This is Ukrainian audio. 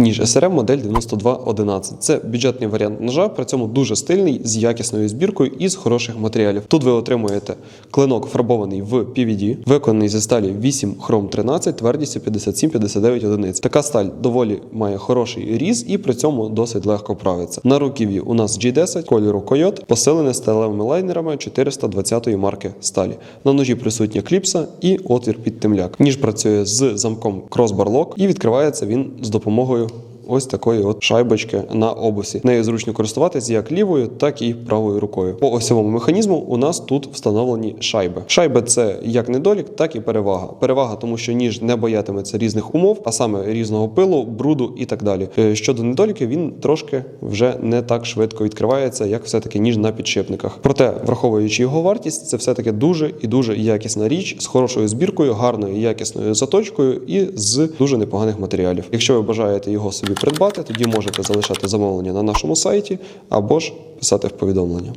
Ніж SRM модель 9211. Це бюджетний варіант ножа, при цьому дуже стильний, з якісною збіркою і з хороших матеріалів. Тут ви отримуєте клинок фарбований в PVD, виконаний зі сталі 8 хром 13, твердістю 57-59 одиниць. Така сталь доволі має хороший різ і при цьому досить легко правиться. На руків'ї у нас G10 кольору Койот, посилене сталевими лайнерами 420 марки сталі. На ножі присутня кліпса і отвір під темляк. Ніж працює з замком Crossbar Lock і відкривається він з допомогою ось такої от шайбочки на обусі. Нею зручно користуватися як лівою, так і правою рукою. По осьовому механізму у нас тут встановлені шайби. Шайби це як недолік, так і перевага. Перевага, тому що ніж не боятиметься різних умов, а саме різного пилу, бруду і так далі. Е, Щодо недоліків, він трошки вже не так швидко відкривається, як все-таки ніж на підшипниках. Проте, враховуючи його вартість, це все-таки дуже і дуже якісна річ з хорошою збіркою, гарною якісною заточкою і з дуже непоганих матеріалів. Якщо ви бажаєте його собі придбати, тоді можете залишати замовлення на нашому сайті або ж писати в повідомлення.